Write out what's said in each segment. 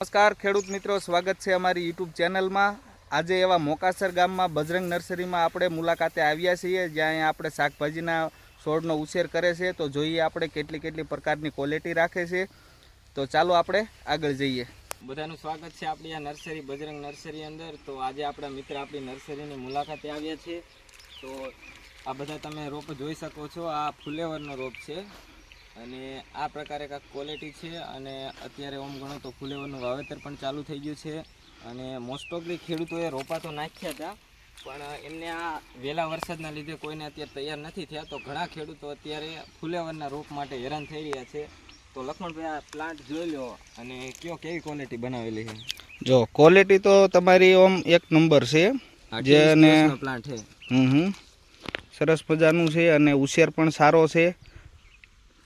નમસ્કાર, ખેડૂત મિત્રો. સ્વાગત છે અમારી યુટ્યુબ ચેનલમાં. આજે એવા મોકાસર ગામમાં બજરંગ નર્સરીમાં આપણે મુલાકાતે આવ્યા છીએ, જ્યાં અહીંયા આપણે શાકભાજીના છોડનો ઉછેર કરે છે. તો જોઈએ આપણે કેટલી કેટલી પ્રકારની ક્વોલિટી રાખે છે. તો ચાલો આપણે આગળ જઈએ. બધાનું સ્વાગત છે આપણી આ નર્સરી, બજરંગ નર્સરી અંદર. તો આજે આપણા મિત્ર આપણી નર્સરીની મુલાકાતે આવ્યા છે. તો આ બધા તમે રોપ જોઈ શકો છો. આ ફુલેવરનો રોપ છે. અને આ પ્રકારે કાંક ક્વોલિટી છે અને અત્યારે ઓમ ગણો તો ફુલેવરનું વાવેતર પણ ચાલુ થઈ ગયું છે અને મોસ્ટ ઓફલી ખેડૂતોએ રોપા તો નાખ્યા હતા પણ એમને આ વહેલા વરસાદના લીધે કોઈને અત્યારે તૈયાર નથી થયા તો ઘણા ખેડૂતો અત્યારે ફુલેવરના રોપ માટે હેરાન થઈ રહ્યા છે. તો લખમણભાઈ આ પ્લાન્ટ જોઈ લો અને કયો કેવી ક્વોલિટી બનાવેલી છે? જો ક્વોલિટી તો તમારી ઓમ એક નંબર છે જે અને- પ્લાન્ટ છે. હમ હમ સરસ મજાનું છે અને ઉછેર પણ સારો છે.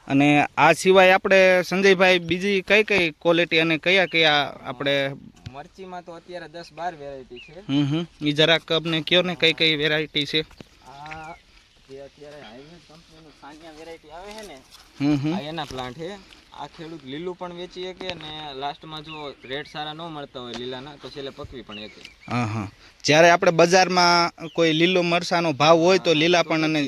અને આ સિવાય આપણે સંજયભાઈ બીજી કઈ કઈ ક્વોલિટી અને કયા કયા આપણે મરચીમાં તો અત્યારે દસ બાર વેરાયટી છે. હમ હમ. એ જરાક અમને કયો ને કઈ કઈ વેરાયટી છે? આ જે અત્યારે હાઈવે કંપનીનું સાનિયા વેરાયટી આવે છે ને હમ હમ. એના પ્લાન્ટ છે. આ ખેડૂત લીલું પણ વેચી શકે અને લાસ્ટમાં જો રેટ સારા ન મળતા હોય લીલાના તો છેલ્લે પકવી પણ શકે. હા હા. જ્યારે આપણે બજારમાં કોઈ લીલો મરસાનો ભાવ હોય તો લીલા પણ અને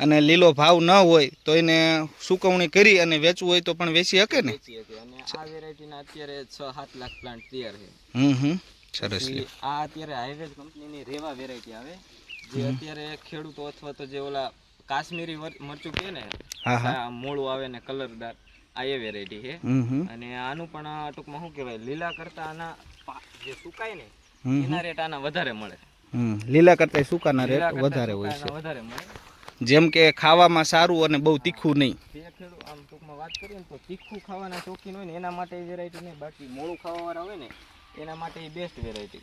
અને લીલો ભાવ ન હોય તો એને સુકવણી કરી અને વેચવું હોય તો પણ વેચી શકે ને? વેચી આ વેરાયટીના અત્યારે છ સાત લાખ પ્લાન્ટ તૈયાર છે. હમ હમ. સરસ આ અત્યારે હાઈવેજ કંપનીની રેવા વેરાયટી આવે. જે અત્યારે ખેડૂતો અથવા તો જે ઓલા કાશ્મીરી મરચું કે ને મોળું આવે ને કલરદાર આ એ વેરાયટી છે. અને આનું પણ આ ટૂંકમાં શું કહેવાય લીલા કરતા આના જે સુકાય ને. એના રેટ આના વધારે મળે. લીલા કરતા સુકાના રેટ વધારે હોય છે. વધારે મળે. જેમ કે ખાવામાં સારું અને બહુ તીખું નહીં. આમ ટૂંકમાં વાત કરીએ ને તો તીખું ખાવાના શોખીન હોય ને એના માટે વેરાયટી નહીં બાકી મોળું ખાવાવાળા હોય ને એના માટે એ બેસ્ટ વેરાયટી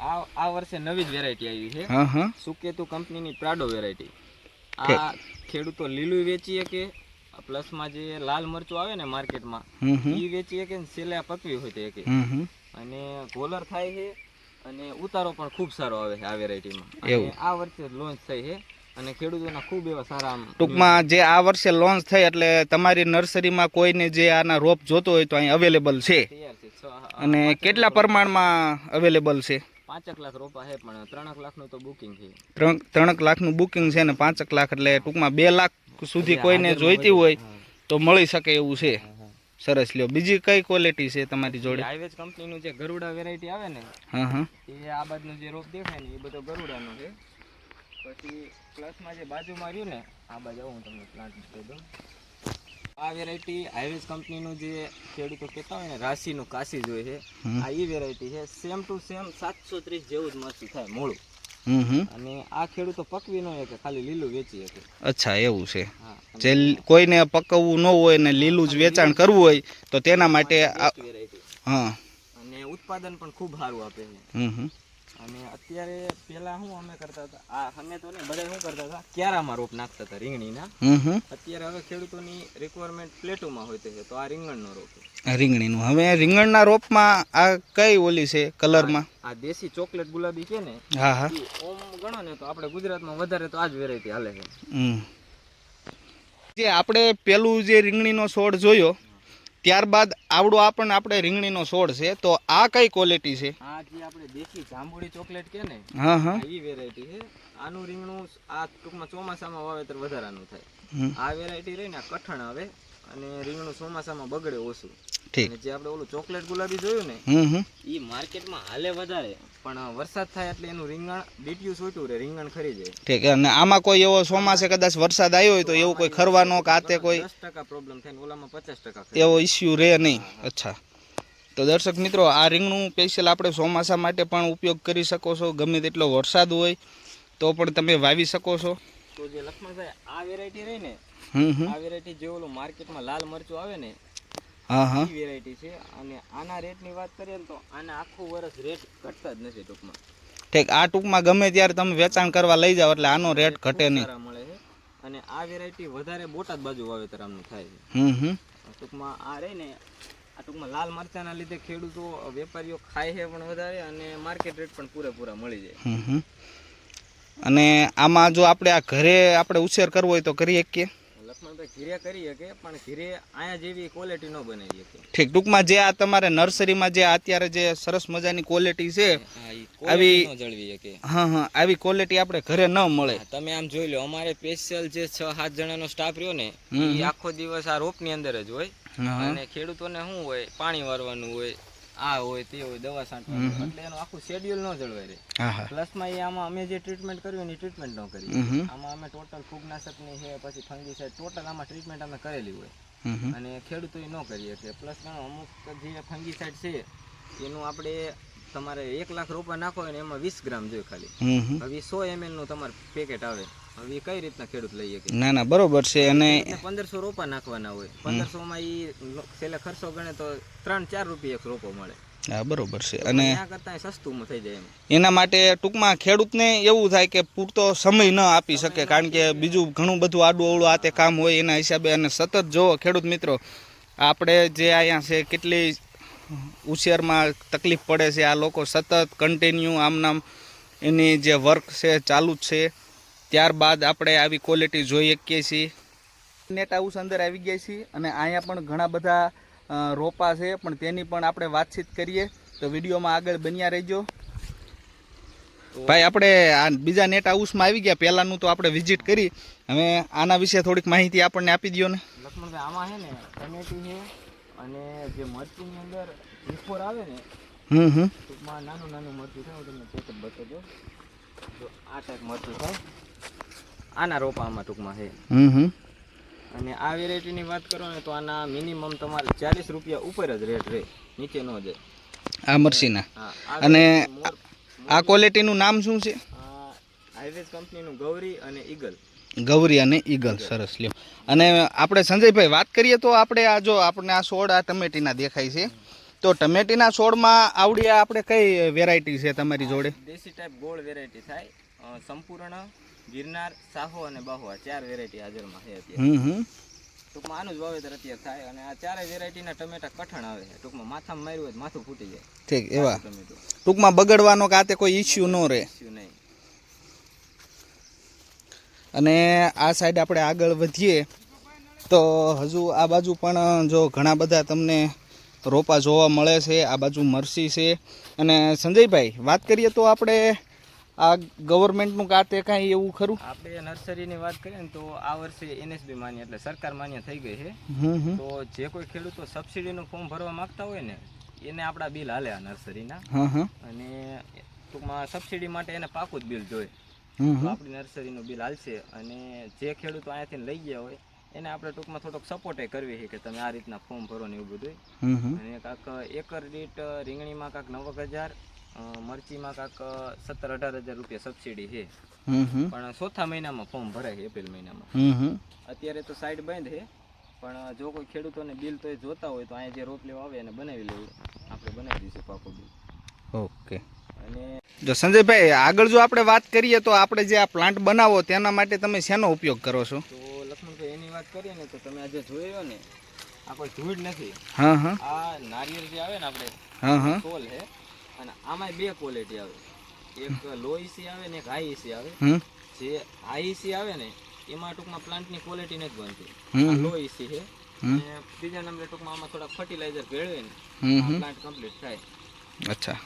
આ આ વર્ષે નવી જ વેરાયટી આવી છે. હા હા. સુકેતુ કંપનીની પ્રાડો વેરાયટી આ ખેડૂતો લીલું વેચી શકે પ્લસમાં જે લાલ મરચું આવે ને માર્કેટમાં એ વેચી ને છેલ્લે પકવી હોય તો અને ગોલર થાય છે અને ઉતારો પણ ખૂબ સારો આવે છે આ વેરાયટીમાં. આ વર્ષે લોન્ચ થઈ છે. અને ખેડૂતોના ખૂબ એવા સારા ટૂંકમાં જે આ વર્ષે લોન્ચ થઈ એટલે તમારી નર્સરીમાં કોઈને જે આના રોપ જોતો હોય તો અહીં અવેલેબલ છે. અને કેટલા પ્રમાણમાં અવેલેબલ છે? પાંચક લાખ રોપા છે પણ ત્રણક લાખનું તો બુકિંગ છે. ત્રણ ત્રણક લાખનું બુકિંગ છે ને પાંચક લાખ એટલે ટૂંકમાં બે લાખ સુધી કોઈને જોઈતી હોય તો મળી શકે એવું છે. સરસ લ્યો. બીજી કઈ ક્વોલિટી છે તમારી જોડે? હાઈવેજ કંપનીનું જે ગરુડા વેરાયટી આવે ને હા હા. એ આ બાજુનું જે રોપ દેખાય ને એ બધો ગરુડાનો છે. પછી પ્લસમાં જે બાજુમાં રહ્યું ને આ બાજુ હું તમને પ્લાન્ટ કહી દઉં. આ વેરાયટી હાઈવેજ કંપનીનું જે ખેડૂતો કહેતા હોય ને રાશિનું કાશી જોઈએ છે. આ એ વેરાયટી છે. સેમ ટુ સેમ સાતસો ત્રીસ જેવું જ મસ્તી થાય મૂળું અને આ ખેડૂતો પકવી ન કે ખાલી લીલું વેચી શકે. અચ્છા એવું છે. જે કોઈને પકવવું ન હોય ને લીલું જ વેચાણ કરવું હોય તો તેના માટે આ વેરાયટી હા. અને ઉત્પાદન પણ ખૂબ સારું આપે છે અને અત્યારે પેલા શું અમે કરતા હતા? આ અમે તો ને બધા શું કરતા હતા? ક્યારામાં રોપ નાખતા હતા રીંગણીના? અત્યારે હવે ખેડૂતોની રિક્વાયરમેન્ટ પ્લેટોમાં હોય છે તો આ રીંગણનો રોપ. રીંગણીનું. હવે રીંગણના રોપમાં આ કઈ ઓલી છે કલરમાં? આ દેશી ચોકલેટ ગુલાબી છે ને હા હા. ઓમ ગણો ને તો આપણે ગુજરાતમાં વધારે તો આ જ વેરાયટી હાલે છે. જે આપણે પેલું જે રીંગણીનો છોડ જોયો ત્યારબાદ આવડો આપણને આપણે રીંગણીનો છોડ છે તો આ કઈ ક્વોલિટી છે? આ જે આપણે દેશી જાંબુડી ચોકલેટ કે ને હા હા. આ ઈ વેરાયટી છે. આનું રીંગણું આ ટૂંકમાં ચોમાસામાં વાવેતર વધારાનું થાય. આ વેરાયટી રહી ને કઠણ આવે અને રીંગણું ચોમાસામાં બગડે ઓછું. ઠીક. જે આપણે ઓલું ચોકલેટ ગુલાબી જોયું ને ઈ માર્કેટમાં હાલે વધારે. પણ વરસાદ થાય એટલે એનું રીંગણ બીટ્યું છૂટ્યું રહે રીંગણ ખરી જાય. ઠીક અને આમાં કોઈ એવો ચોમાસે કદાચ વરસાદ આવ્યો હોય તો એવું કોઈ ખરવાનો કાતે કોઈ દસ ટકા પ્રોબ્લેમ થાય ને ઓલામાં પચાસ ટકા એવો ઇસ્યુ રહે નહીં. અચ્છા. તો દર્શક મિત્રો આ રીંગણું સ્પેશિયલ આપણે ચોમાસા માટે પણ ઉપયોગ કરી શકો છો. ગમે તેટલો વરસાદ હોય તો પણ તમે વાવી શકો છો. તો જે લક્ષ્મણભાઈ આ વેરાયટી રહી ને આ વેરાયટી જે ઓલું માર્કેટમાં લાલ મરચું આવે ને હા હા વેરાયટી છે. અને આના રેટની વાત કરીએ તો આના આખું વર્ષ રેટ ઘટતા જ નથી ટૂંકમાં. ઠીક આ ટૂંકમાં ગમે ત્યારે તમે વેચાણ કરવા લઈ જાઓ એટલે આનો રેટ ઘટે નહીં. મળે છે. અને આ વેરાયટી વધારે બોટાદ બાજુ વાવેતર આમનું થાય છે. હમ હમ. ટૂંકમાં આ રહી ને આ ટૂંકમાં લાલ મરચાના લીધે ખેડૂતો વેપારીઓ ખાય છે પણ વધારે અને માર્કેટ રેટ પણ પૂરેપૂરા મળી જાય. હમ હમ. અને આમાં જો આપણે આ ઘરે આપણે ઉછેર કરવો હોય તો કરી શકીએ લક્ષ્મણભાઈ ઘીરે કરી શકે પણ ઘીરે અહીંયા જેવી ક્વોલિટી ન બનાવી શકે. ઠીક ટૂંકમાં જે આ તમારે નર્સરીમાં જે અત્યારે જે સરસ મજાની ક્વોલિટી છે આવી- જળવી શકે. હા હા આવી ક્વોલિટી આપણે ઘરે ન મળે. તમે આમ જોઈ લો અમારે સ્પેશિયલ જે છ સાત જણાનો સ્ટાફ રહ્યો ને એ આખો દિવસ આ રોપની અંદર જ હોય. અને ખેડૂતોને શું હોય પાણી વારવાનું હોય આ હોય તે હોય દવા છાંટવાનું એટલે એનું આખું શેડ્યુલ ન જળવાય રહે. પ્લસમાં એ આમાં અમે જે ટ્રીટમેન્ટ કર્યું એની ટ્રીટમેન્ટ ન કરી. આમાં અમે ટોટલ ફૂગનાશકની છે પછી ફંગીસાઇડ ટોટલ આમાં ટ્રીટમેન્ટ અમે કરેલી હોય. અને ખેડૂતો ન કરીએ છીએ પ્લસ અમુક જે ફંગીસાઇડ છે એનું આપણે તમારે એક લાખ રૂપિયા નાખો ને એમાં વીસ ગ્રામ જોઈએ ખાલી. હવે સો એમએલનું તમારે પેકેટ આવે. હવે કઈ રીતના ખેડૂત લઈ શકે? ના ના બરોબર છે અને પંદરસો રોપા નાખવાના હોય. પંદરસો માં ઈ છેલ્લે ખર્ચો ગણે તો ત્રણ ચાર રૂપિયા એક રોપો મળે. હા બરોબર છે. અને સસ્તું થઈ જાય એના માટે ટૂંકમાં ખેડૂતને એવું થાય કે પૂરતો સમય ન આપી શકે કારણ કે બીજું ઘણું બધું આડું અવળું આ તે કામ હોય એના હિસાબે અને સતત જો ખેડૂત મિત્રો આપણે જે અહીંયા છે કેટલી ઉછેરમાં તકલીફ પડે છે આ લોકો સતત કન્ટિન્યુ આમનામ એની જે વર્ક છે ચાલુ જ છે. ત્યારબાદ આપણે આવી ક્વોલિટી જોઈ શકીએ છીએ. નેટ હાઉસ અંદર આવી ગયા છીએ અને અહીંયા પણ ઘણા બધા રોપા છે પણ તેની પણ આપણે વાતચીત કરીએ. તો વિડીયોમાં આગળ બન્યા રહેજો. ભાઈ આપણે આ બીજા નેટ હાઉસમાં આવી ગયા. પહેલાંનું તો આપણે વિઝિટ કરી. હવે આના વિશે થોડીક માહિતી આપણને આપી દો ને. લક્ષ્મણભાઈ આમાં છે ને ટમેટી છે અને જે મરચીની અંદર આવે ને હમ હમ. નાનું નાનું મરચું છે હું તમને બતાવજો. જો આ ટાઈપ આના રોપા આમાં ટૂંકમાં છે. હમ હમ. અને આ વેરાયટીની વાત કરો ને તો આના મિનિમમ તમારે ચાલીસ રૂપિયા ઉપર જ રેટ રહે. નીચે ન જાય. આ મરસીના. અને આ ક્વોલિટીનું નામ શું છે? હાઈવેઝ કંપનીનું ગૌરી અને ઈગલ ગૌરી અને ઈગલ સરસ લ્યો. અને આપણે સંજયભાઈ વાત કરીએ તો આપણે આ જો આપણે આ સોળ આ ટમેટીના દેખાય છે. તો ટમેટીના છોડમાં આવડી આપણે કઈ વેરાયટી છે તમારી જોડે? દેશી ટાઈપ ગોળ વેરાયટી થાય. સંપૂર્ણ ગિરનાર સાહો અને બાહુ આ ચાર વેરાયટી હાજરમાં છે અત્યારે. ટૂંકમાં આનું જ વાવેતર અત્યારે થાય અને આ ચારેય વેરાયટીના ટમેટા કઠણ આવે છે. ટૂંકમાં માથામાં માર્યું હોય તો માથું ફૂટી જાય. ઠીક એવા. ટૂંકમાં બગડવાનો કાતે કોઈ ઇસ્યુ ન રહે. Issue નહીં. અને આ સાઈડ આપણે આગળ વધીએ તો હજુ આ બાજુ પણ જો ઘણા બધા તમને રોપા જોવા મળે છે આ બાજુ મરસી છે. અને સંજયભાઈ વાત કરીએ તો આપણે આ ગવર્મેન્ટનું કાતે કાંઈ એવું ખરું? આપણે નર્સરીની વાત કરીએ ને તો આ વર્ષે એનએસબી માન્ય એટલે સરકાર માન્ય થઈ ગઈ છે. તો જે કોઈ ખેડૂતો સબસિડીનું ફોર્મ ભરવા માંગતા હોય ને એને આપણા બિલ હાલે આ નર્સરીના. અને ટૂંકમાં સબસિડી માટે એને પાકું જ બિલ જોઈએ. આપણી નર્સરીનું બિલ હાલશે. અને જે ખેડૂતો અહીંયાથી લઈ ગયા હોય એને આપણે ટૂંકમાં થોડોક સપોર્ટ કરવી છે કે તમે આ રીતના ફોર્મ ભરો ને એવું બધું અને કાંક એકર દીઠ રીંગણીમાં કાંક નવક હજાર મરચીમાં કાંક સત્તર અઢાર હજાર રૂપિયા સબસિડી છે. પણ ચોથા મહિનામાં ફોર્મ ભરાય છે એપ્રિલ મહિનામાં. અત્યારે તો સાઈડ બંધ છે પણ જો કોઈ ખેડૂતોને બિલ તો એ જોતા હોય તો અહીંયા જે રોપ લેવા આવે એને બનાવી લેવું. આપણે બનાવી દઈશું પાકો બિલ ઓકે. અને જો સંજયભાઈ આગળ જો આપણે વાત કરીએ તો આપણે જે આ પ્લાન્ટ બનાવો તેના માટે તમે શેનો ઉપયોગ કરો છો? તો વાત કરીએ ને તો તમે આજે જોયો ને આ કોઈ ધૂળ નથી. હા હા. આ નારિયેળ જે આવે ને આપણે હા હા. કોલ છે અને આમાં બે ક્વોલિટી આવે. એક લો ઈસી આવે ને એક હાઈ ઈસી આવે. જે હાઈ ઈસી આવે ને એમાં ટૂંકમાં પ્લાન્ટની ક્વોલિટી નથી બનતી. લો ઈસી છે. અને બીજા નંબરે ટૂંકમાં આમાં થોડા ફર્ટિલાઇઝર ભેળવે ને પ્લાન્ટ કમ્પ્લીટ થાય. અચ્છા.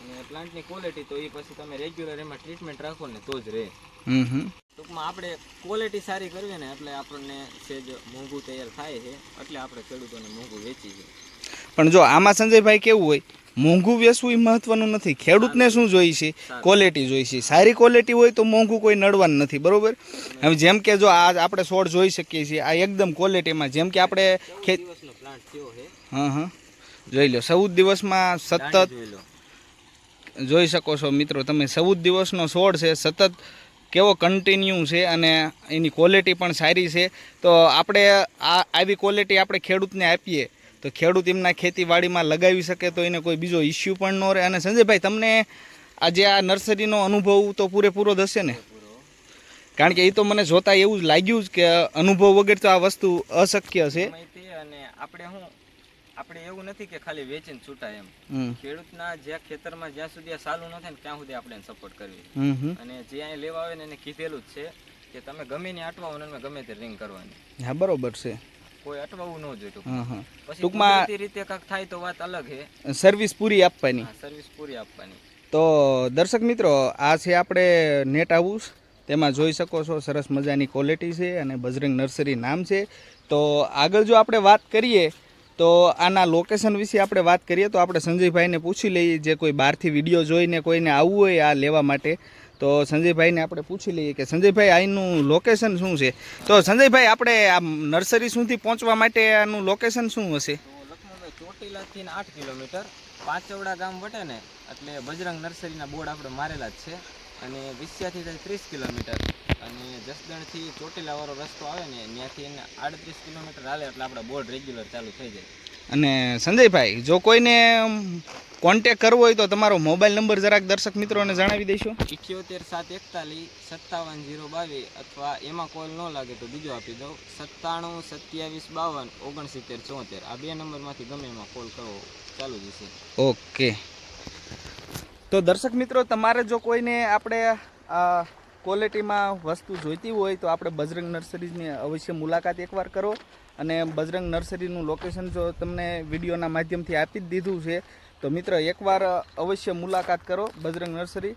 અને પ્લાન્ટની ક્વોલિટી તો એ પછી તમે રેગ્યુલર એમાં ટ્રીટમેન્ટ રાખો ને તો જ રહે હમ. ટૂંકમાં આપણે ક્વોલિટી સારી કરવી ને એટલે આપણને સેજ મોંઘું તૈયાર થાય છે એટલે આપણે ખેડૂતોને મોંઘું વેચી છે. પણ જો આમાં સંજયભાઈ કેવું હોય મોંઘું વેચવું એ મહત્વનું નથી. ખેડૂતને શું જોઈએ છે? ક્વોલિટી જોઈએ છે. સારી ક્વોલિટી હોય તો મોંઘું કોઈ નડવાનું નથી બરોબર? હવે જેમ કે જો આ આપણે છોડ જોઈ શકીએ છીએ આ એકદમ ક્વોલિટીમાં જેમ કે આપણે ખેત પ્લાન્ટ થયો છે. હા હા. જોઈ લો ચૌદ દિવસમાં સતત જોઈ જોઈ શકો છો મિત્રો તમે ચૌદ દિવસનો છોડ છે સતત કેવો કન્ટિન્યુ છે અને એની ક્વોલિટી પણ સારી છે. તો આપણે આ, આવી ક્વોલિટી આપણે ખેડૂતને આપીએ, તો ખેડૂત એમના ખેતીવાડીમાં લગાવી શકે તો એને કોઈ બીજો ઇસ્યુ પણ ન રહે. અને સંજયભાઈ, તમને આજે આ નર્સરીનો અનુભવ તો પૂરેપૂરો થશે ને? કારણ કે એ તો મને જોતા એવું જ લાગ્યું જ કે અનુભવ વગર તો આ વસ્તુ અશક્ય છે. અને આપણે શું આપણે એવું નથી કે ખાલી વેચીને છૂટાય એમ. ખેડૂતના જ્યાં ખેતરમાં જ્યાં સુધી આ સારું ન થાય ને ત્યાં સુધી આપણે સપોર્ટ કરવી અને જે અહીં લેવા આવે ને એને કીધેલું જ છે કે તમે ગમે ને અટવાવો ને ગમે તે રિંગ કરવાની. હા બરોબર છે. કોઈ અટવાવું ન જોઈએ પછી ટૂંકમાં- રીતે કાંક થાય તો વાત અલગ છે. સર્વિસ પૂરી આપવાની. સર્વિસ પૂરી આપવાની. તો દર્શક મિત્રો આ છે આપણે નેટ હાઉસ તેમાં જોઈ શકો છો સરસ મજાની ક્વોલિટી છે અને બજરંગ નર્સરી નામ છે. તો આગળ જો આપણે વાત કરીએ તો આના લોકેશન વિશે આપણે વાત કરીએ તો આપણે સંજયભાઈને પૂછી લઈએ, જે કોઈ બહારથી વીડિયો જોઈને કોઈને આવવું હોય આ લેવા માટે. તો સંજયભાઈને આપણે પૂછી લઈએ કે સંજયભાઈ અહીંનું લોકેશન શું છે? તો સંજયભાઈ, આપણે આ નર્સરી સુધી પહોંચવા માટે આનું લોકેશન શું હશે? ચોટીલાથી આઠ કિલોમીટર, પાંચવડા ગામ વટે ને, એટલે બજરંગ નર્સરીના બોર્ડ આપણે મારેલા જ છે. અને વિસ્યાથી ત્રીસ કિલોમીટર. અને જસદણથી ચોટીલાવાળો રસ્તો આવે ને ત્યાંથી એને આડત્રીસ કિલોમીટર હાલે એટલે આપણા બોર્ડ રેગ્યુલર ચાલુ થઈ જાય. અને સંજયભાઈ જો કોઈને કોન્ટેક કરવો હોય તો તમારો મોબાઈલ નંબર જરાક દર્શક મિત્રોને જણાવી દઈશું ઇઠ્યોતેર સાત એકતાલીસ સત્તાવન જીરો બાવીસ અથવા એમાં કોલ ન લાગે તો બીજો આપી દઉં. સત્તાણું સત્યાવીસ બાવન ઓગણસિત્તેર ચોતેર. આ બે નંબરમાંથી ગમે એમાં કોલ કરવો ચાલુ જશે ઓકે. તો દર્શક મિત્રો, તમારે જો કોઈને આપણે ક્વોલિટીમાં વસ્તુ જોઈતી હોય તો આપણે બજરંગ નર્સરીની અવશ્ય મુલાકાત એકવાર કરો અને બજરંગ નર્સરીનું લોકેશન જો તમને વિડીયોના માધ્યમથી આપી જ દીધું છે, તો મિત્ર, એકવાર અવશ્ય મુલાકાત કરો બજરંગ નર્સરી.